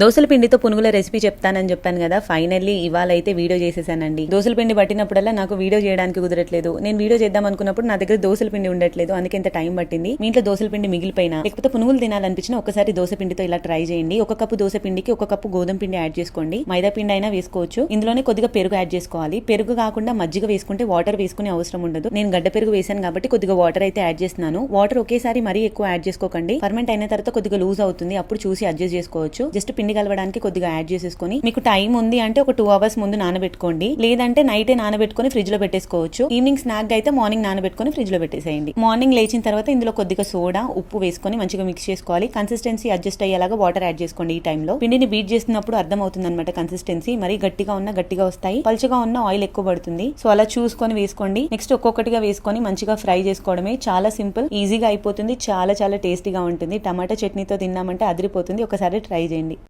దోశల పిండితో పునుగుల రెసిపీ చెప్తానని చెప్పాను కదా ఫైనల్లీ ఇవాళ అయితే వీడియో చేసేసానండి. దోసల పిండి పట్టినప్పుడల్లా నాకు వీడియో చేయడానికి కుదరట్లేదు. నేను వీడియో చేద్దాం అనుకున్నప్పుడు నా దగ్గర దోశల పిండి ఉండట్లేదు అందుకే ఇంత టైం పట్టింది. మీ ఇంట్లో దోశల పిండి మిగిలిపోయినా లేకపోతే పునుగులు తినాలనిపించిన ఒకసారి దోశ పిండితో ఇలా ట్రై చేయండి. ఒక కప్పు దోస పిండికి ఒక కప్పు గోధుమ పిండి యాడ్ చేసుకోండి. మైదా పిండి అయినా వేసుకోవచ్చు. ఇందులోనే కొద్దిగా పెరుగు యాడ్ చేసుకోవాలి. పెరుగు కాకుండా మజ్జిగ వేసుకుంటే వాటర్ వేసుకునే అవసరం ఉండదు. నేను గడ్డ పెరుగు వేసాను కాబట్టి కొద్దిగా వాటర్ అయితే యాడ్ చేస్తున్నాను. వాటర్ ఒకేసారి మరీ ఎక్కువ యాడ్ చేసుకోకండి. ఫర్మెంట్ అయిన తర్వాత కొద్దిగా లూజ్ అవుతుంది. అప్పుడు చూసి అడ్జస్ట్ చేసుకోవచ్చు. జస్ట్ పిండి కలవడానికి కొద్దిగా యాడ్ చేసేసుకొని మీకు టైం ఉంది అంటే ఒక టూ అవర్స్ ముందు నానబెట్టుకోండి. లేదంటే నైటే నానబెట్టుకొని ఫ్రిడ్జ్లో పెట్టేసుకోవచ్చు. ఈవినింగ్ స్నాక్ అయితే మార్నింగ్ నానబెట్టుకొని ఫ్రిడ్జ్లో పెట్టేసేయండి. మార్నింగ్ లేచిన తర్వాత ఇందులో కొద్దిగా సోడా ఉప్పు వేసుకొని మంచిగా మిక్స్ చేసుకోవాలి. కన్సిస్టెన్సీ అడ్జస్ట్ అయ్యేలాగా వాటర్ యాడ్ చేసుకోండి ఈ టైంలో పిండిని బీట్ చేస్తున్నప్పుడు అర్థం అవుతుంది అనమాట కన్సిస్టెన్సీ మరి గట్టిగా ఉన్న గట్టిగా వస్తాయి. పలుచగా ఉన్న ఆయిల్ ఎక్కువ పడుతుంది. సో అలా చూసుకొని వేసుకోండి. నెక్స్ట్ ఒక్కొక్కటిగా వేసుకొని మంచిగా ఫ్రై చేసుకోవడమే చాలా సింపుల్ ఈజీగా అయిపోతుంది. చాలా చాలా టేస్టీగా ఉంటుంది. టమాటా చట్నీతో తిన్నామంటే అదిరిపోతుంది. ఒకసారి ట్రై చేయండి.